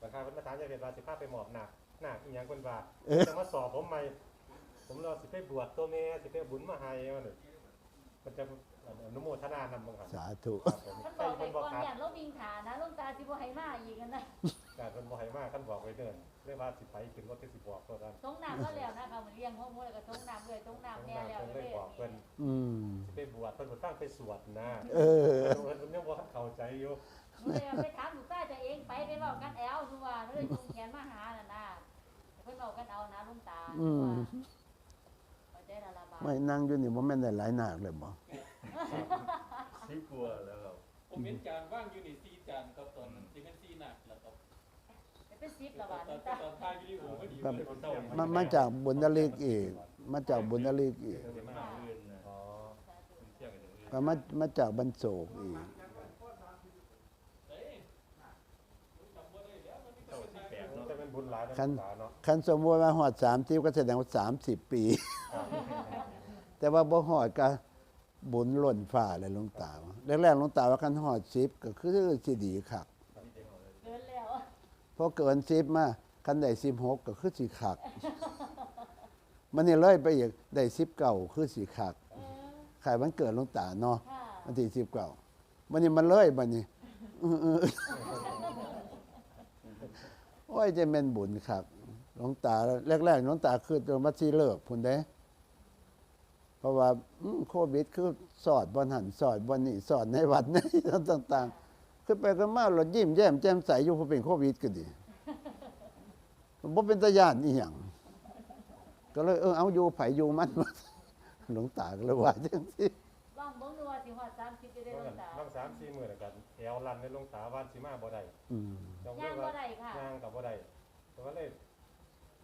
บางครั้งเพิ่นมาถามยายเพชรว่าสิพาไปหมอบหนักหนักอีหยังเพิ่นว่าเอ๊ะจะมาสอบผมใหม่ผมรอสิไปบวชตัวแม่สิไปเอาบุญมาให้ว่าน่ะมันจะอนุโมทนานำบ่ครับสาธุครับผมท่านใช่บอกไปเพิ่นบ่ครับก่อนอย่างเราวิ่งขานะหลวงตาสิบ่ให้มาอีกกันนะการเพิ่นบ่ให้มาคันบอกไว้เด้อเรียกว่าสิไปขึ้นรถที่สิบอกตัวนั้นตรงน้ำก็แล้วนะคะเหมือนเลี้ยงหัวหมูแล้วก็ตรงน้ำเลยตรงน้ำแน่แล้วเพิ่นเลยบอกเพิ่นอืมสิไปบวชเพิ่นบ่ตั้งไปสวดนะเออเพิ่นยังบ่เข้าใจอยู่หนูเลยเอาไปถามลู กตาจะเองไปไปเว้ากันแอลดูว่าเลยจุงแขนมาหาน่ะนะเพิ่นเว้ากันเอานะหลวงตาอืมเข้าใจและละบาดไม่นั่งอยู่นี่บ่แม่นได้หลายหนักเลยบ่ที่กลัวแล้วครับผมเห็นจานว่างอยู่นี่สี่จานครับตอนนั้นจะเป็นสี่หนักแล้วครับเป็นสิบละตบาอดนหลวงตตาอนทายวิดีโอก็ดีครับเลยผมเศร้ามามาจากบุญนลิกอีก มาจากบุญนลิกอีกเดี๋ยวมาอื่นนะอ๋อผมเที่ยงกันอย่างอื่นก็มามาจากบรรโศกอีก เอ้ยจำบ่ได้แล้วมันมี เจ้าที่แปดเนาะ จะเป็นบุญหลายนะ คันหลายเนาะคันสมมุติว่าฮอด30ก็แสดงว่า30ปี แต่ว่าบ่ฮอดก็บุญหล่นฟ้าเลยหลวงตาว่าแรกๆหลวงตาว่าคันฮอด10ก็คือสิดีคักเกินแล้วพอเกิน10มาคันได้16ก็คือสิคัก มันนี่เลยไปอีกได้19คือสิคักเออใครวันเกิดหลวงตาเนาะค่ะวันที่สิบเก้าวันนี้มันเลยบันนี้อื้ออื้อ โอ้ยจะเป็นบุญครับหลวงตาแรกๆหลวงตาคือตัวมัดซีเลิกพุ่นเด้เพราะว่าโควิดคือสอดบนหันสอดบนนี่สอดในวัดในต่าง ๆ คือไปกันมาเรายิ้มแย้มแจ่มใสอยู่เพอเป็นโควิดก็ดีบ่เป็นตาญาติอีหยังก็เลยเออเอาอยู่ไผอยู่มันหลวงตาก็เลยว่าจังซี่ ว่างเบิ่งดูว่าสิฮอด30จะได้หลวงตาน้องสามสี่มื้อแล้วกันแถวลันในลงตาว่านสิมาบ่ได้อืมต้องย่างบ่ได้ค่ะ ย่างกับบ่ได้เพราะว่าเลย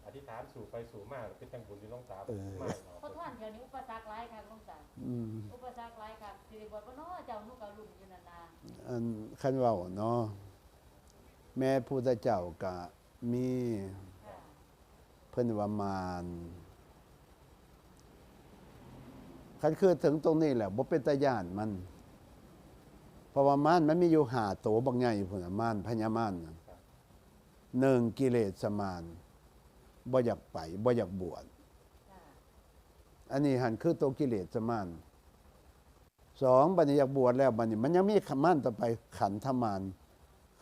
อธิษฐานสู่ไปสู่มาเป็นจังบุญที่ลงตาเออมาเพราะท่านเดี๋ยวนี้อุปสรรคหลายค่ะหลวงตา อืมอุปสรรคหลายค่ะสิได้บวชบ่เนาะเจ้าหนูก็รุ่นอยู่นั่นน่ะอันคันเว้าเนาะแม่พุทธเจ้าก็มีค่ะ เพิ่นว่ามาร คันคือถึงตรงนี้แหละบ่เป็นตาย่านมัน เพราะว่ามารมันมีอยู่หาโตบางใหญ่พุ่นน่ะมารพญาม่าน่ะหนึ่งกิเลสมารบ่อยากไปบ่อยากบวชอันนี้หันคือตัวกิเลสมารสองบัดนี้อยากบวชแล้วบัดนี้มันยังมีขมันต่อไปขันธมาร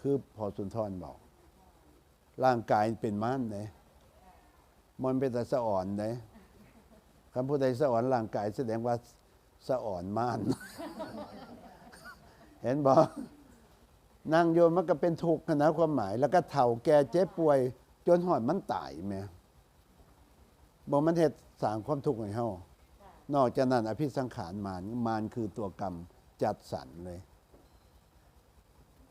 คือพอสุนทรบอก ร่างกายเป็นม่ารเด้มันเป็นแต่สะอ่อนเด้ คำพูดใดสะอ่อนร่างกายแสดงว่าสะอ่อนมารเห็นบอกนั่งโยมมันก็เป็นทุกข์นะความหมาย แล้วก็เฒ่าแก่เจ็บป่วย จนหอดมันตายแหม่บอกมันเหตุสร้างความทุกข์ให้เฮานอกจากนั้นอภิสังขารมารมารคือตัวกรรมจัดสรรเลย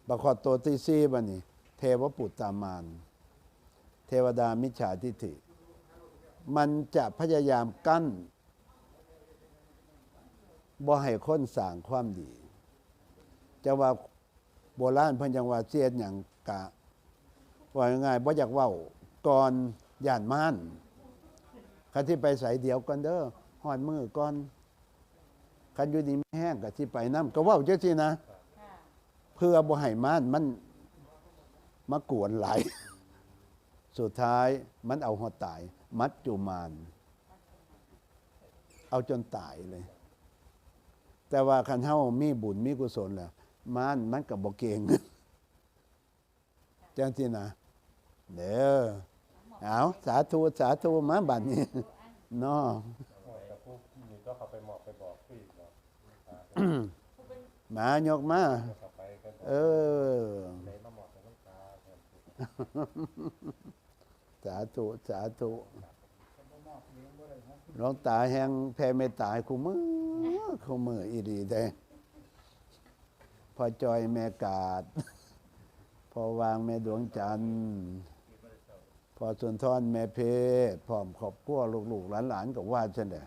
บักขอดตัวที่ซีบันนี้เทวปุตตามารเทวดามิจฉาทิฏฐิ มันจะพยายามกั้นบ่ให้คนสร้างความดี จะว่าโบราณเพิ่นยังว่าเสียดอย่างกะ ว่าง่ายๆบ่อยากเว้าก่อนย่านม่านคันที่ไปใส่เดียวกันเด้อหอดมือก่อนคันอยู่ดีไม่แห้งก็ที่ไปน้ำก็เว้าจังซี่นะค่ะเพื่อบ่ให้ม่านมันมากวนไหล สุดท้ายมันเอาหอดตาย มัดจุมาน เอาจนตายเลย แต่ว่าคันเฮามีบุญมีกุศลแล้วม่านมันก็บ่เก่งจังซี่นะเด้อเอาสาธุสาธุมาบัดนี้เนาะโอ้ยกับผู้นี่ก็เข้าไปหมอบไปบอกผู้อีกเนาะอ่าผู้เป็นหมายกมาเข้าไปกันเออ สาธุ สาธุหลวงตาแหงแผ่เมตตาให้คู่มือคู่มืออีดีได้พอจอยแม่กาด พอวางแม่ดวงจันทร์ พอสุนทรแม่เพพร้อมครอบครัวลูกๆหลานๆก็ว่าจังได๋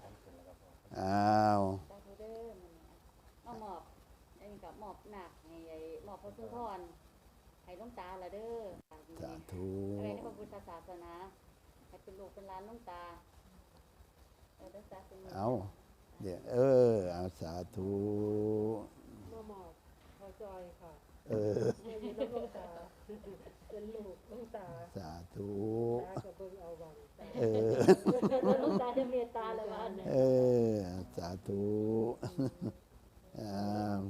อ้าวสาธุเด้อมันเอาหมอบไอ้กับหมอบหนักให้ไอ้หมอบพระสุนทรให้หลวงตาละเด้อ สาธุอะไรในพระพุทธศาสนาให้เป็นลูกเป็นหลานหลวงตาเออเด้อสาธุเอาเดี๋ยวเออเอาสาธุมาหมอบพอจอยค่ะเเออมาอยู่น้ำหลวงตาเป็นลูกหลวงตาสาธุตาก็เบิ่งเอาวังเออหลวงตาจะเมตตาเลยว่าอันเนี่ยเออ สาธุอ่า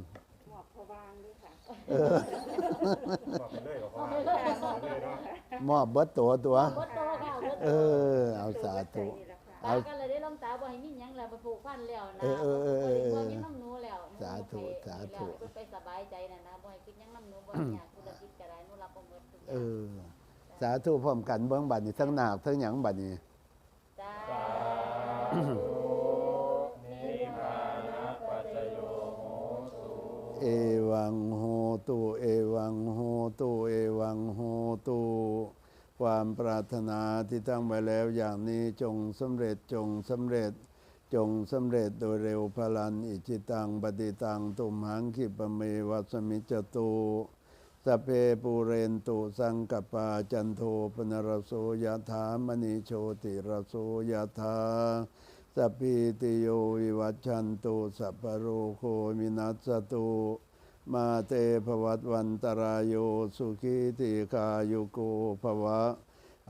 หมอบพะวางด้วยค่ะ บอกไปเลยบอกว่าบอกไปเลยเนาะ มอบ เบิดตัวตัว บดโตค่ะบดเอโตอเอาสาธุ ตาก็เลยได้หลวงตาบ่ให้มีหยังแล้วไปผูกพันแล้วนะเออเออเออเออบ่ให้มีน้ำหนูแล้วสาธุสาธุ เพิ่นไปสบายใจน่ะนะบ่ให้คิดหยังน้ำหนูบ่ให้อยากธุรกิจก็ได้หนูรับบ่หมดทุกอเอย่างอสาธุพร้อมกันเบื้องบัดนี้ทั้งหนากทั้งหยังบัดนี้จ้านิพพานะปัจจโยโหตุ เอวังโหตุ เอวังโหตุ เอวังโหตุ ความปรารถนาที่ตั้งไว้แล้วอย่างนี้จงสำเร็จจงสำเร็จ จงสำเร็จโดยเร็วพลันอิจิตังปฏิตังตุมหังคิปเมวัสมิจตุสพเพปูเรนตุสังกปาจันโทปนรโสยถามณีโชติรโสยถาสัพพิติโยวิวัชันตุสัพพะโรโควินัสสตุ มาเตภวัตวันตรายโยสุขีติกายุโกภวะ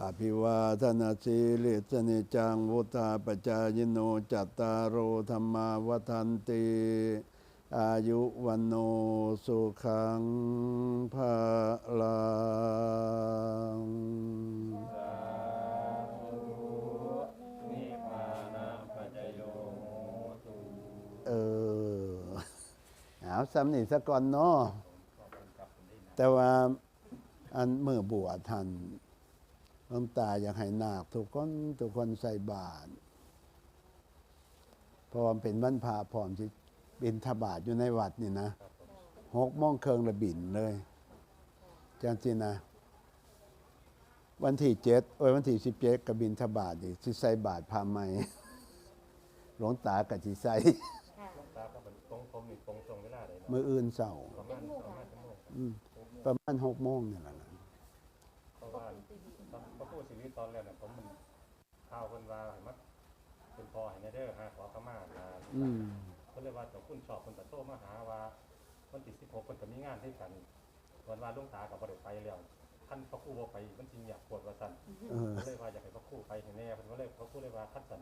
อภิวาทนาสีลิสนิจังวุธาปจายโนจัตตารโอธรรมาวันติ อายุวันโนสุขังภาลัง เอาสำนีสะก่อนเนาะแต่ว่าอันเมื่อบวชท่านหลวงตาอยากให้นาคทุกคนทุกคนใส่บาตรเพราะว่าเป็นวันพาพร้อมที่บินทบาทอยู่ในวัดนี่นะหกโมงเคิงระบินเลยจังสินะ วันที่เจ็ดโอ้ยวันที่สิบเจ็ดกบินทบาทอีกสิใส่บาทพาไหมหลวงตากับสิใส่ค่ะตาก็เป็นตรงผมนี่ตรงตรง เวลาเลยเนาะมืออื่นเสาร์ประมาณประมาณชั่วโมงอืมประมาณหกโมงนี่แหละนะเพราะว่าตอนพระผู้ชีวิตตอนแรกน่ะผมมันข่าวคนว่าให้มัดเป็นพอให้ในเด้อฮะขอขมาลาอืมเขาเรียกว่าเจ้าคุณชอบคนตะโตมาหาว่าวันที่16คนจะมีงานให้กันวันว่าหลุงตากับบ่ได้ไปแล้วท่านพระครูบ่ไปมันสิเงียบปวดว่าซั่นเออก็เลยว่าอยากให้พระครูไปให้แน่เพิ่นก็เลยพระครูเลยว่าคัดสัน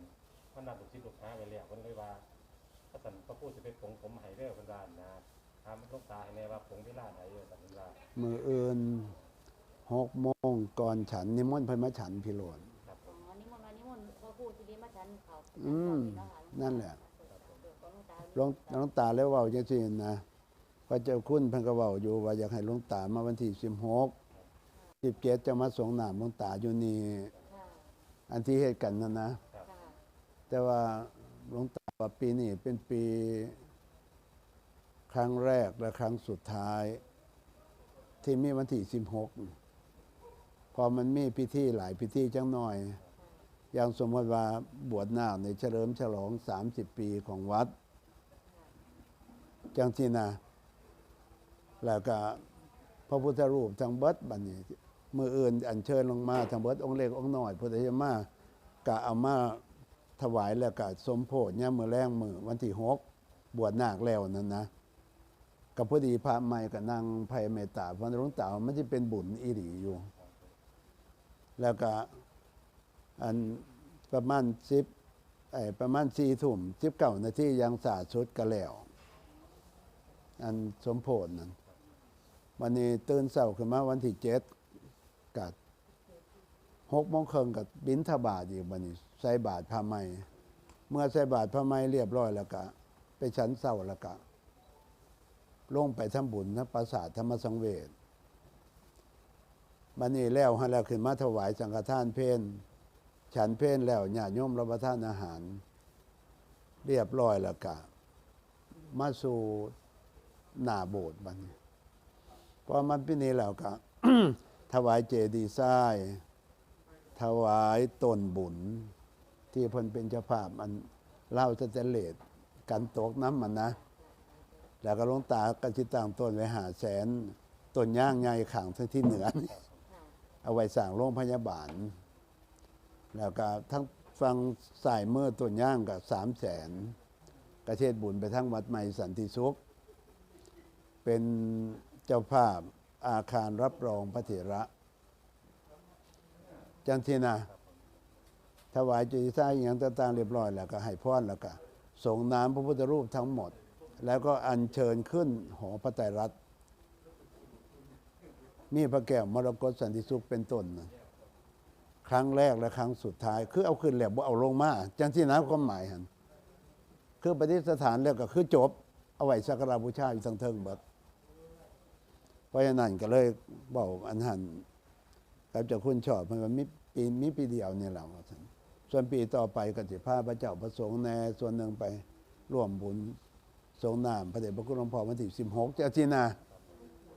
มันนัดลูกศิษย์ลูกหาไว้แล้วเพิ่นเลยว่าคัดสันพระครูสิไปปลงผมให้เด้อเพิ่นว่านะ ถามหลุงตาให้แน่ว่าปลงเวลาไหนเด้อซั่นเพิ่นว่ามืออื่นหกโมงก่อนฉันนิมนต์เพิ่นมาฉันพิโรนครับผอ๋มอนิมนต์มานิมนต์พระครูสิได้มาฉันเขาอืมเาะนั่นแหละของหลวงตาหลวงหลวงตาแล้วเว้าจังซี่นะพระเจ้าคุณเพิ่นก็เว้าอยู่ว่าอยากให้หลวงตามาวันที่16 17จะมาส่งน้ำหลวงตาอยู่นี่ค่ะอันที่เฮ็ดกันนั่นนะ ค่ะแต่ว่าหลวงตาว่าปีนี้เป็นปี ครั้งแรกและครั้งสุดท้าย ที่มีวันที่สิบหกพอมันมีพิธีหลายพิธีจังหน่อย อย่างสมมติว่าบวชนาคในเฉลิมฉลองสามสิบปีของวัด จังที่นะแล้วก็พระพุทธรูปทางเบิดบัดนี้มืออื่นอัญเชิญลงมาทางเบิดองค์เล็กองค์น้อย พุทธยมากะเอามาถวายแล้วก็สมโพธิเนี่ยามมือแรงมือวันที่หกบวชนาคแล้วนั่นนะ กับพอดีพระใหม่กับนางไพเมตตาพระหลวงตามันจะเป็นบุญอีหลีอยู่ แล้วก็อันประมาณสิบไอประมาณสี่ทุ่มสิบเก้านาทียังสาชุดก็แล้ว อันสมโพธนั้นวันนี้ตื่นเช้าขึ้นมาวันที่เจ็ดกับหกโมงครึ่งกับบินทบาทอีกวันนี้ใส่บาทผ้าไหมเมื่อใส่บาทผ้าไหมเรียบร้อยแล้วก็ไปชั้นเศร้าแล้วก็ ลงไปทำบุญนะปราสาทธรรมสังเวชบันนี้แล้วให้แล้วขึ้นมาถวายสังฆทานเพนฉันเพนแล้วญาติโยมรับประทานอาหาร เรียบร้อยแล้วก็มาสู่หน้าโบสถ์บัดนี้พอมันพินีแล้วก็ถวายเจดีย์ทรายถวายต้นบุญ ที่เพิ่นเป็นเจ้าภาพมันเล่าสเตเลสกันตกน้ำมันนะ แล้วก็หลวงตาก็จิตั้งต้นไว้หาแสนต้นย่างใหญ่ขังทั้งที่เหนือนี่เอาไว้สร้างโรงพยาบาล แล้วก็ทั้งฟังสายเมื่อต้นย่างกับสามแสนกระเทศบุญไปทั้งวัดใหม่สันติสุข เป็นเจ้าภาพอาคารรับรองพระเถระ จังทีนะถวายจุติท่าอย่างต่างๆเรียบร้อยแล้วก็ให้พรแล้วก็ส่งน้ำพระพุทธรูปทั้งหมด แล้วก็อัญเชิญขึ้นหอพระไตรรัตน์มีพระแก้วมรกตสันติสุขเป็นต้นนะครั้งแรกและครั้งสุดท้าย คือเอาขึ้นแล้วบ่เอาลงมาจังที่นะความหมายหันคือปฏิสถานแล้วก็คือจบ เอาไว้สักการบูชาอยู่ทั้งเทิงเบิดเพราะฉะนั้นก็เลยบอกอันหันกับเจ้าคุณชอบมันก็มีปีมีปีเดียวเนี่ยแหละว่าส่วนปีต่อไปก็จะพาพระเจ้าประสงค์แน่ส่วนหนึ่งไปร่วมบุญ สงนามพระเดชพระคุณหลวงพ่อวันที่สิบหกเจ้าจีนา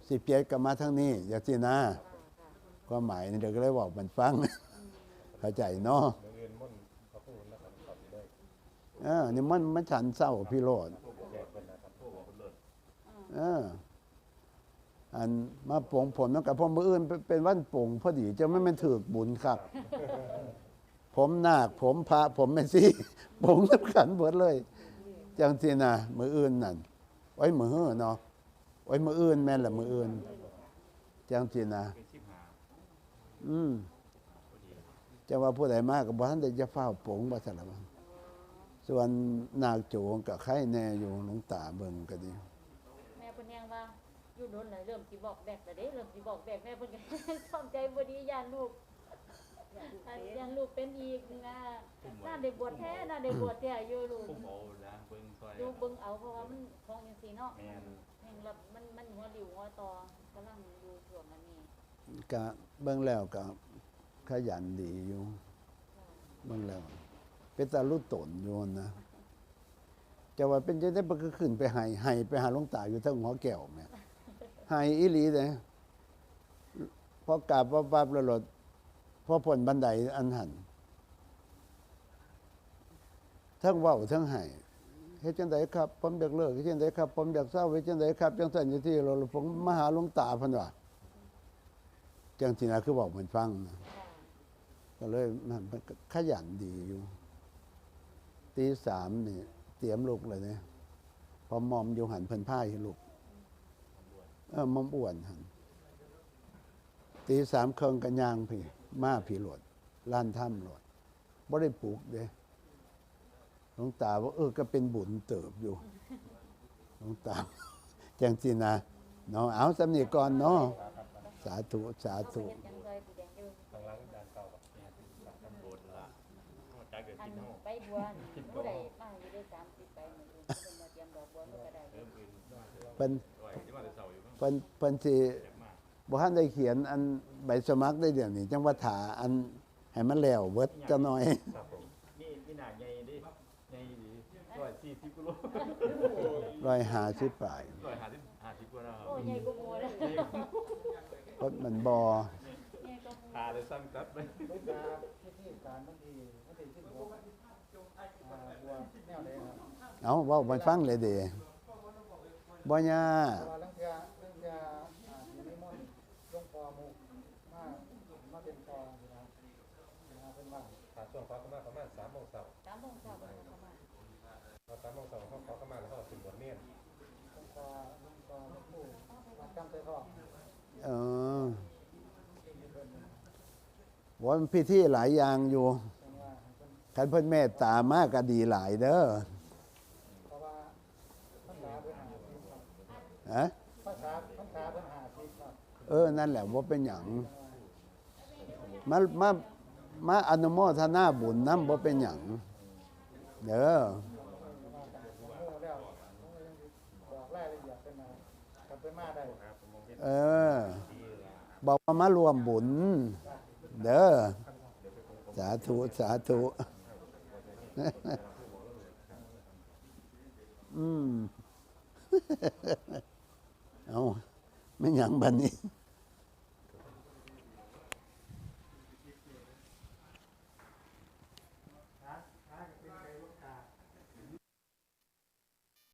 สิบเจ็ดก็มาทั้งนี้อย่าจีนาค่ะค่ะความหมายนี่เดี๋ยวก็เลยบอกมันฟังเข้าใจเนาะเมื่อเรียนม่นพระพูดนะครับขอบคุณเลยเออนี่มันมันฉันเศร้าพี่โรดเอออันมาปงผมตั้งแต่พอมืออื่นเป็นวันปงพอดีจะไม่เป็นถือบุญครับ ผมนาคผมพระผมไม่ซี่ปงน้ำขันเบิดเลย จังทีนะมืออื่นนั่นไว้มือเนาะไว้มืออื่นแม่นละมืออื่นจังทีนะอืมจะว่าผู้ใดมากกับบ้านได้จะเฝ้าปงบ่สารบังส่วนนาคโจงกับไข่แน่อยู่หลวงตาเบิ่งก็ดีแม่เพิ่นยังว่าอยู่โดนเลยเริ่มสิบอกแบกแล้วเด้เริ่มสิบอกแบกแม่เพิ่นก็ชอบใจบ่ดีย่านลูก อันย่านลูกเป็นอีกนะน่าได้บวชแท้น่าได้บวชแท้อยู่ลูกผมเอาล้างเบิ่งซอยลูกเบิ่งเอาเพราะว่ามันของจังซี่เนาะแม่นแห่งรับมันมันหัวหลิวหัวตอกำลังอยู่ช่วงอันนี้ก็เบิ่งแล้วก็ขยันดีอยู่เบิ่งแล้ว เป็นตาลุตนอยู่นะจะว่าเป็นจังได๋บ่คือขึ้นไปให้ให้ไปหาหลวงตาอยู่เทั้งหอแก้วแม่ให้อีหลีเด้พอกราบปั๊บๆแล้วรถ พอพ้นบันไดอันหันทั้งเว้าทั้งให้เฮ็ดจังไดครับ ผมอยากเลิกเฮ็ดจังไดครับ ผมอยากเศร้าเฮ็ดจังไดครับจังซั่นอยู่ที่เราผมมาหาหลวงตาพิ่นว่าจังทีนะคือบอกมือนฟังนะก็เลยมันมันขยันดีอยู่ตีสามนี่เตรียมลูกเลยเนี่ยพอมอมอยู่หันเพิ่นผ้าให้ลูกเออมอมอ้วนหันตีสามเคิงกันยางพี่ มาพี่โหลดล้านถ้ำโหลดบ่ได้ปลูกเด้หลวงตาว่าเออก็เป็นบุญเติบอยู่หลวงตาจังจีนะเนาะเอาสำนีก่อนเนาะสาธุ สาเอาไปธุเฮ็ดจังซอยผู้แดงอยู่ทางหล้างจานเก่าครับโบนละเอาจากเกิดอันกินเฮาไปบวชผู้ใดมาอยู่ได้30ไปมื้ออื่นเพิ่นมาเตรียมดอกบัวมันก็ได้เริ่มอื่นเพิ่นไหวที่มาแต่เช้าอยู่เพิ่นเพิ่นสิแซ่ บมากบ่ทันได้เขียนอันใบสมัครได้เดี๋ยวนี้ จังว่าถาอันให้มันแล้วเบิดจะหน่อย ครับผมนี่นี่หนาใหญ่ดิใหญ่ดี140กิโลร้อยหาสิบปลาย150 50กว่าแล้วคโอ้รับใหญ่กว่าหมู่เลยเพราะมันบอใหญ่กว่าหมู่พาได้สั่งตัดไปลูกตาพิธีการบางทีบางทีที่ผมอ่าบัวแนวไหนครับเอาเว้ามันฟังเลยเด้บ่ยา เพราะว่าเรื่องเทื่อเรื่องเทื่ออ่าที่นิมนต์หลวงพ่อมุกมามาเป็นกองนะนะเป็นว่า ถ้า ช่วงขอเข้ามาประมาณสามโมงเช้าสามโมงเช้าเพิ่นเข้ามาพอสามโมงเช้าเขาขอเข้ามาแล้วเขาก็สิบบทเนียนหลวงพ่อหลวงพ่อผู้มาจำใจทองเออว่ามันพิธีหลายอย่างอยู่เป็นว่าให้เพิ่นคันเพิ่นเมตตามากก็ดีหลายเด้อเพราะว่าภาษาเพิ่นหาทิพย์ครับฮะภาษาภาษาเพิ่นหาทิพย์ครับเออนั่นแหละว่าเป็นหยังมามา มาอนุโมทนาบุญน้ำบ่เป็นหยังเด้อว่าง่แล้อเอียดเป็นมากลับไปมาได้เออ บอกว่ามารวมบุญ เด้อ สาธุสาธุ อืม เอาไม่หยังบันนี้